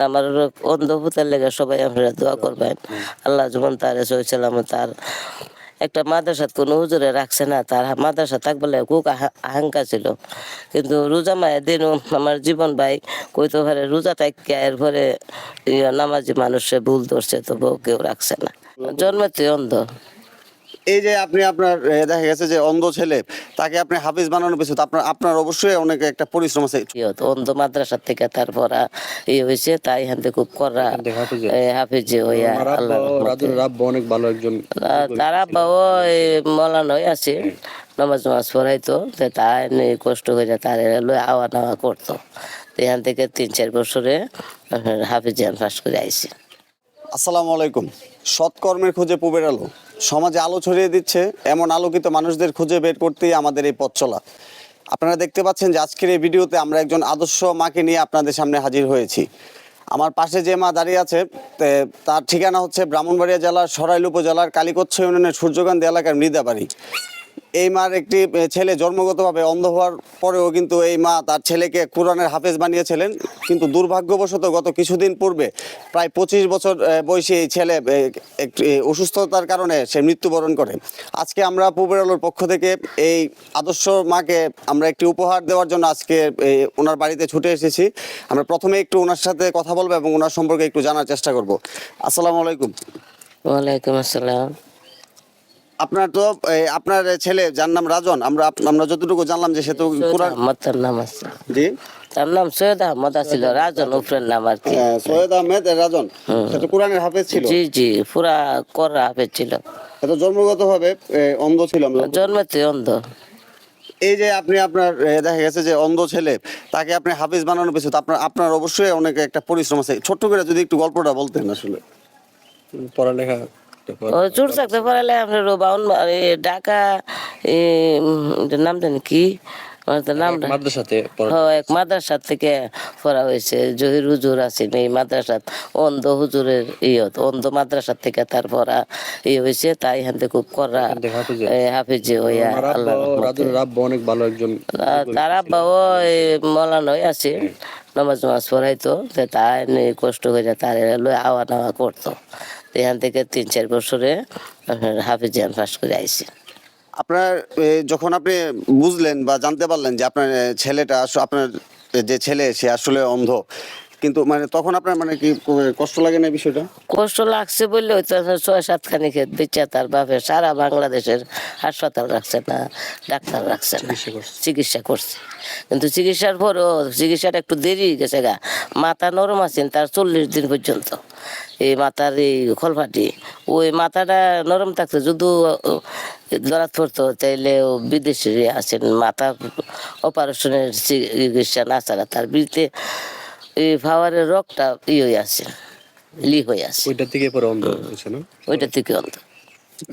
আমার অন্ধ লেগে সবাই আপনারা দোয়া করবেন। আল্লাহ যেমন তার তার একটা মাদ্রাসাত কোনো হুজুরে রাখছে না, তার মাদ্রাসা থাক বলে খুব আহা- আকাঙ্ক্ষা ছিল। কিন্তু রোজা মায়ের দিন আমার জীবন ভাই কইতে পারে রোজা থাকি এরপরে ইয়া নামাজি মানুষে ভুল ধরছে, তবুও কেউ রাখছে না। জন্মেতে অন্ধ। এই যে আপনি আপনার দেখা গেছে যে অন্ধ ছেলে তাকে আপনি হাফিজ বানানোর পিছনে আপনার আপনার অবশ্যই অনেক একটা পরিশ্রম আছে। অন্ধ মাদ্রাসা থেকে তারপর ইয়ে হয়েছে তাই হাতে খুব করা হাফেজে। হইয়া আব্বা অনেক ভালো একজন তারা বাবা মলান হয়ে আছে নামাজ নামাজ পড়াইতো তাই নিয়ে কষ্ট করে তার আওয়া নেওয়া করতো। এখান থেকে তিন চার বছরে হাফিজিয়ান পাস করে আইছি। আসসালামু আলাইকুম। সৎকর্মের খোঁজে পুবের আলো। সমাজে আলো ছড়িয়ে দিচ্ছে, এমন আলোকিত মানুষদের খুঁজে বের করতেই আমাদের এই পথ চলা। আপনারা দেখতে পাচ্ছেন যে আজকের এই ভিডিওতে আমরা একজন আদর্শ মাকে নিয়ে আপনাদের সামনে হাজির হয়েছি। আমার পাশে যে মা দাঁড়িয়ে আছে তার ঠিকানা হচ্ছে ব্রাহ্মণবাড়িয়া জেলার সরাইল উপজেলার কালীকচ্ছ ইউনিয়নের সূর্যকান্তি এলাকার মৃদাবাড়ি। এই মার একটি ছেলে জন্মগতভাবে অন্ধ হওয়ার পরেও কিন্তু এই মা তার ছেলেকে কোরআনের হাফেজ বানিয়েছিলেন। কিন্তু দুর্ভাগ্যবশত গত কিছুদিন পূর্বে প্রায় পঁচিশ বছর বয়সী এই ছেলে একটি অসুস্থতার কারণে সে মৃত্যুবরণ করে। আজকে আমরা পূবের আলোর পক্ষ থেকে এই আদর্শ মাকে আমরা একটি উপহার দেওয়ার জন্য আজকে ওনার বাড়িতে ছুটে এসেছি। আমরা প্রথমে একটু ওনার সাথে কথা বলব এবং ওনার সম্পর্কে একটু জানার চেষ্টা করব। আসসালামু আলাইকুম। ওয়ালাইকুম আসসালাম। আপনার তো আপনার ছেলে যার নাম রাজন আমরা আমরা যতটুকু জানলাম যে সে তো কোরআন নাম আছে। জি? তার নাম সৈয়দ আহমদ আছিল রাজন উপরের নাম আর কি। সৈয়দ আহমেদ রাজন সে তো কোরআনের হাফেজ ছিল। জি জি পুরা করা হাফেজ ছিল। সে তো জন্মগতভাবে অন্ধ ছিল আমরা জন্মেতে অন্ধ। এই যে আপনি আপনার দেখা গেছে যে অন্ধ ছেলে তাকে আপনি হাফিজ বানানোর পিছনে আপনার আপনার অবশ্যই অনেক একটা পরিশ্রম আছে। ছোট্ট করে যদি একটু গল্পটা বলতেন আসলে। পড়ালেখা চুর থাকতে পারলে আপনার বাউন ঢাকা নাম জানি কি? আমার তো মাদ্রাসাতে এক মাদ্রাসা থেকে পড়া হয়েছে। জহির হুজুর আছেন এই মাদ্রাসাত অন্ধ হুজুরের ইয়ত অন্ধ মাদ্রাসা থেকে তার পড়া ইয়ে হয়েছে। তাই এখান থেকে খুব করা থেকে হাফেজে। হাফিজে হইয়া আব্বা রাজুর অনেক ভালো একজন তারা বাবা মলান হয়ে আছে। নামাজ নামাজ পড়াইতো। তাই কষ্ট করে তার লই আওয়া নাওয়া করতো। এখান থেকে তিন চার বছরে হাফিজিয়ান পাস করে আইছি। আপনার যখন আপনি বুঝলেন বা জানতে পারলেন যে আপনার ছেলেটা আপনার যে ছেলে সে আসলে অন্ধ কিন্তু মানে তখন আপনার মানে কি কষ্ট লাগে না বিষয়টা? কষ্ট লাগছে বললে ওই তো ছয় সাতখানি খেত বেচা তার বাপে সারা বাংলাদেশের হাসপাতাল রাখছে না ডাক্তার রাখছে না চিকিৎসা করছে। কিন্তু চিকিৎসার পরও চিকিৎসাটা একটু দেরি হয়ে গেছে গা মাথা নরম আছেন তার চল্লিশ দিন পর্যন্ত। এই মাথার এই খলফাটি ওই মাথাটা নরম থাকতো যদি ধরাত পড়তো তাইলে ও বিদেশে আছেন মাথা অপারেশনের চিকিৎসা না ছাড়া তার বিরুদ্ধে এই ফাওয়ারের রোগটা ই হয়ে আছে লি হয়ে আছে ওইটা থেকে পরে অন্ধ হয়েছে না? ওইটা থেকে অন্ত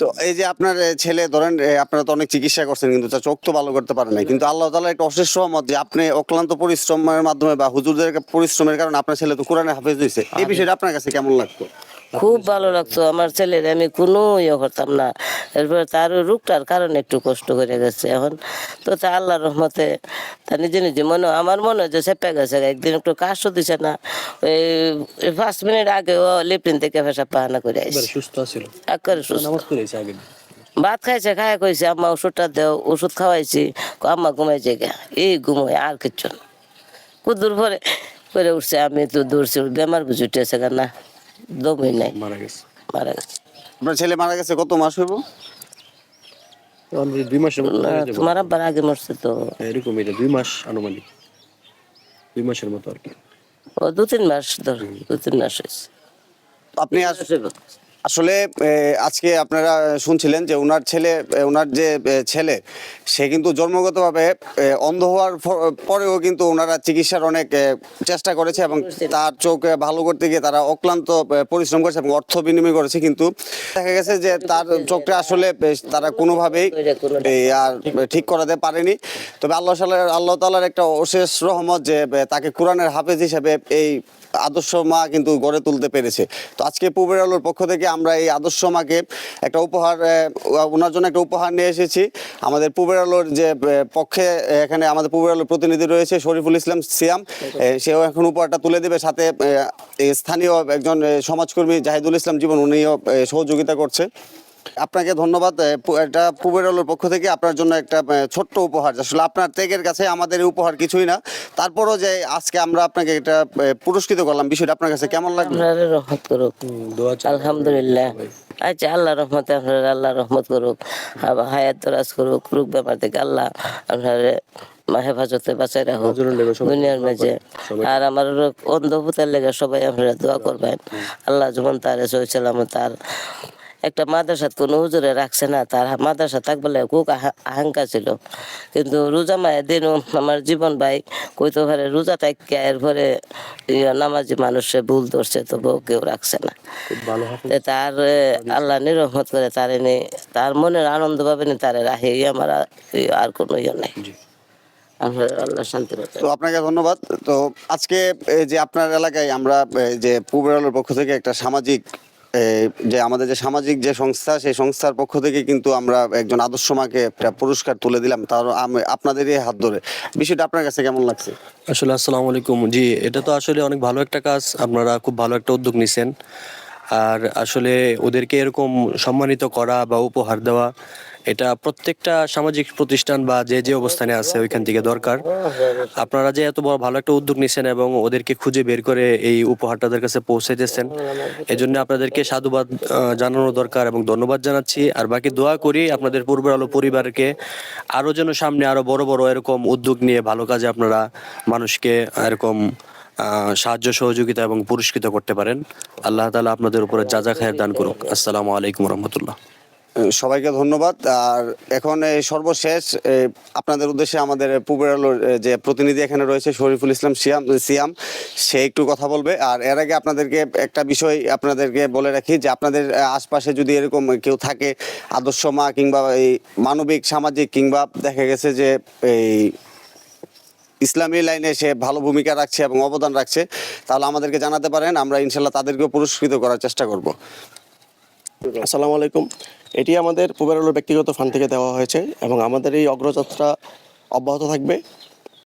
তো এই যে আপনার ছেলে ধরেন আপনারা তো অনেক চিকিৎসা করছেন কিন্তু তার চোখ তো ভালো করতে পারেন নাই। কিন্তু আল্লাহ তালা একটা অশেষ সহমত যে আপনি অক্লান্ত পরিশ্রমের মাধ্যমে বা হুজুরদের পরিশ্রমের কারণে আপনার ছেলে তো কোরআনে হাফেজ হয়েছে এই বিষয়টা আপনার কাছে কেমন লাগতো? খুব ভালো লাগতো। আমার ছেলের আমি কোনো ইয়ে করতাম না। এরপরে তার রোগটার কারণে একটু কষ্ট করে গেছে এখন। তো তা আল্লাহর রহমতে তা নিজে নিজে মনে আমার মনে হয় যে চেপে গেছে। একদিন একটু কাশও দিছে না। ওই পাঁচ মিনিট আগে ও লিপটিন থেকে ফেসা পাহানা করে এবারে সুস্থ ছিল একেবারে সুস্থ। ভাত খাইছে খায় কইছে আম্মা ওষুধটা দেও ওষুধ খাওয়াইছি। আম্মা ঘুমাইছে গা। এই ঘুমোয় আর কিচ্ছু না। কুদুর পরে করে উঠছে আমি তো দৌড়ছি বেমার বুঝে উঠেছে না। দমই নাই। মারা গেছে। মারা গেছে। আপনার ছেলে মারা গেছে কত মাস হইব? দুই মাসের মতো হয়ে। তোমার আব্বার আগে মরছে তো। এরকম এটা দুই মাস আনুমানিক। দুই মাসের মতো আর কি। ও দু তিন মাস ধর দু তিন মাস হয়েছে। আপনি আস- আসলে আজকে আপনারা শুনছিলেন যে ওনার ছেলে ওনার যে ছেলে, সে কিন্তু জন্মগতভাবে অন্ধ হওয়ার পরেও কিন্তু ওনারা চিকিৎসার অনেক চেষ্টা করেছে এবং তার চোখ ভালো করতে গিয়ে তারা অক্লান্ত পরিশ্রম করেছে এবং অর্থ বিনিময় করেছে কিন্তু দেখা গেছে যে তার চোখটা আসলে তারা কোনোভাবেই আর ঠিক করাতে পারেনি। তবে আল্লাহ আল্লাহ তালার একটা অশেষ রহমত যে তাকে কোরআনের হাফেজ হিসেবে এই আদর্শ মা কিন্তু গড়ে তুলতে পেরেছে। তো আজকে পূবের আলোর পক্ষ থেকে আমরা এই আদর্শ মাকে একটা উপহার ওনার জন্য একটা উপহার নিয়ে এসেছি। আমাদের পূবের আলোর যে পক্ষে এখানে আমাদের পূবের আলোর প্রতিনিধি রয়েছে শরীফুল ইসলাম সিয়াম। সেও এখন উপহারটা তুলে দেবে। সাথে স্থানীয় একজন সমাজকর্মী জাহিদুল ইসলাম জীবন, উনিও সহযোগিতা করছে। আপনাকে ধন্যবাদ এটা পূবের আলোর পক্ষ থেকে আপনার জন্য একটা ছোট্ট উপহার। আসলে আপনার ত্যাগের কাছে আমাদের উপহার কিছুই না। তারপরও যে আজকে আমরা আপনাকে এটা পুরস্কৃত করলাম বিষয়টা আপনার কাছে কেমন লাগল? রহমত করুক। দোয়া আলহামদুলিল্লাহ। আচ্ছা আল্লাহ রহমতে আপনারা আল্লাহ রহমত করুক। আবার হায়াত দরাজ করুক রোগ ব্যাপার থেকে আল্লাহ আপনার হেফাজতে বাঁচাই রাখুক। দুনিয়ার মাঝে। আর আমার অন্ধভূতের লেগে সবাই আপনারা দোয়া করবেন। আল্লাহ যেমন তার সইছিলাম তার একটা মাদ্রাসা কোনো হুজুরে রাখছে না তার মাদ্রাসা থাকবলে খুব আহা- আহাঙ্কা ছিল। কিন্তু রোজা মায়ের দিন আমার জীবন ভাই কইতে পারে রোজা থাকিয়া এরপরে ইয়া নামাজি মানুষে ভুল ধরছে তবুও কেউ রাখছে না। খুব ভালো তার আল্লাহ নিরহমত করে তার এনে তার মনের আনন্দ পাবে না তার রাহে আমার আর- এই আর কোনো ইয়ে নাই। তো আপনাকে ধন্যবাদ। তো আজকে এই যে আপনার এলাকায় আমরা এই যে পূবের পক্ষ থেকে একটা সামাজিক যে আমাদের যে সামাজিক যে সংস্থা, সেই সংস্থার পক্ষ থেকে কিন্তু আমরা একজন আদর্শ মাকে একটা পুরস্কার তুলে দিলাম। তার আপনাদেরই হাত ধরে। বিষয়টা আপনার কাছে কেমন লাগছে? আসলে আসসালামু আলাইকুম। জি, এটা তো আসলে অনেক ভালো একটা কাজ। আপনারা খুব ভালো একটা উদ্যোগ নিছেন। আর আসলে ওদেরকে এরকম সম্মানিত করা বা উপহার দেওয়া, এটা প্রত্যেকটা সামাজিক প্রতিষ্ঠান বা যে যে অবস্থানে আছে ওইখান থেকে দরকার। আপনারা যে এত বড় ভালো একটা উদ্যোগ নিছেন এবং ওদেরকে খুঁজে বের করে এই উপহারটা তাদের কাছে পৌঁছে দিয়েছেন, এজন্য আপনাদেরকে সাধুবাদ জানানো দরকার এবং ধন্যবাদ জানাচ্ছি। আর বাকি দোয়া করি আপনাদের পূর্বের আলো পরিবারকে আরও যেন সামনে আরও বড় বড় এরকম উদ্যোগ নিয়ে ভালো কাজে আপনারা মানুষকে এরকম সাহায্য, সহযোগিতা এবং পুরস্কৃত করতে পারেন। আল্লাহ তালা আপনাদের উপরে যা যা খায়ের দান করুক। আসসালামু আলাইকুম রহমতুল্লাহ। সবাইকে ধন্যবাদ। আর এখন সর্বশেষ আপনাদের উদ্দেশ্যে আমাদের পূবের যে প্রতিনিধি এখানে রয়েছে, শরীফুল ইসলাম সিয়াম সিয়াম, সে একটু কথা বলবে। আর এর আগে আপনাদেরকে একটা বিষয় আপনাদেরকে বলে রাখি, যে আপনাদের আশপাশে যদি এরকম কেউ থাকে, আদর্শ মা কিংবা এই মানবিক, সামাজিক কিংবা দেখা গেছে যে এই ইসলামী লাইনে সে ভালো ভূমিকা রাখছে এবং অবদান রাখছে, তাহলে আমাদেরকে জানাতে পারেন, আমরা ইনশাল্লাহ তাদেরকেও পুরস্কৃত করার চেষ্টা করব। আসসালামু আলাইকুম। এটি আমাদের পূবের ব্যক্তিগত ফান্ড থেকে দেওয়া হয়েছে এবং আমাদের এই অগ্রযাত্রা অব্যাহত থাকবে।